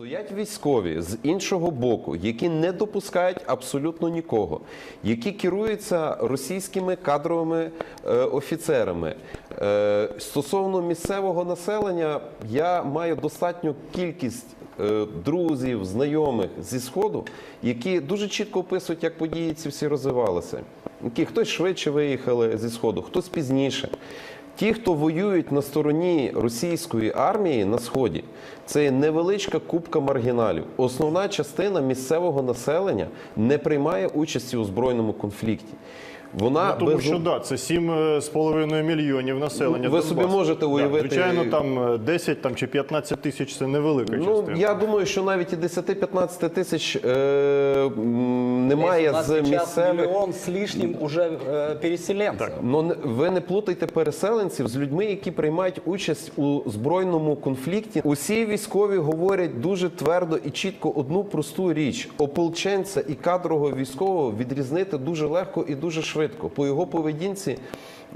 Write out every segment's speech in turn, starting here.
Стоять військові з іншого боку, які не допускають абсолютно нікого, які керуються російськими кадровими е, офіцерами. Е, стосовно місцевого населення, я маю достатню кількість е, друзів, знайомих зі сходу, які дуже чітко описують, як події ці всі розвивалися. Які хтось швидше виїхали зі сходу, хтось пізніше. Ті, хто воюють на стороні російської армії на сході, це невеличка купка маргіналів. Основна частина місцевого населення не приймає участі у збройному конфлікті. Вона Ну, тому безу- що да, це 7,5 мільйонів населення. Ви собі Донбасу. можете Да, звичайно, там е, 10 там, чи 15 тисяч це невелика Ну, частина. я думаю, що навіть і 10-15 тисяч е, немає у нас з сейчас місцевих. мільйон з лишним уже э, переселенцев. Ну не- ви не плутайте переселенців з людьми, які приймають участь у збройному конфлікті. Усі військові говорять дуже твердо і чітко одну просту річ: ополченця і кадрового військового відрізнити дуже легко і дуже швидко по його поведінці е,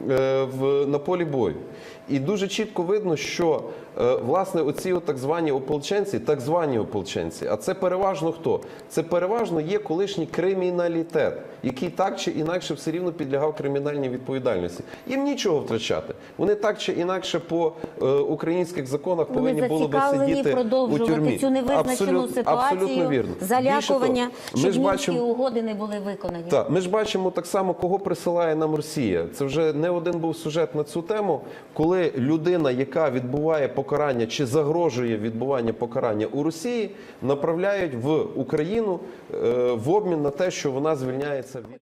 в на полі бою. І дуже чітко видно, що е, власне оці так звані ополченці, так звані ополченці, а це переважно хто? Це переважно є колишній криміналітет, який так чи інакше все рівно підлягав кримінальній відповідальності. Їм нічого втрачати. Вони так чи інакше по е, українських законах Вони повинні були би сидіти у продовжувати тюрмі. цю невизначену Абсолют- ситуацію, абсолютно вірно. залякування, того, щоб мінські бачимо- угоди не були виконані. так, ми ж бачимо так само, кого присилає нам Росія. Це вже не один був сюжет на цю тему, коли людина, яка відбуває покарання чи загрожує відбування покарання у Росії, направляють в Україну е, в обмін на те, що вона звільняється від.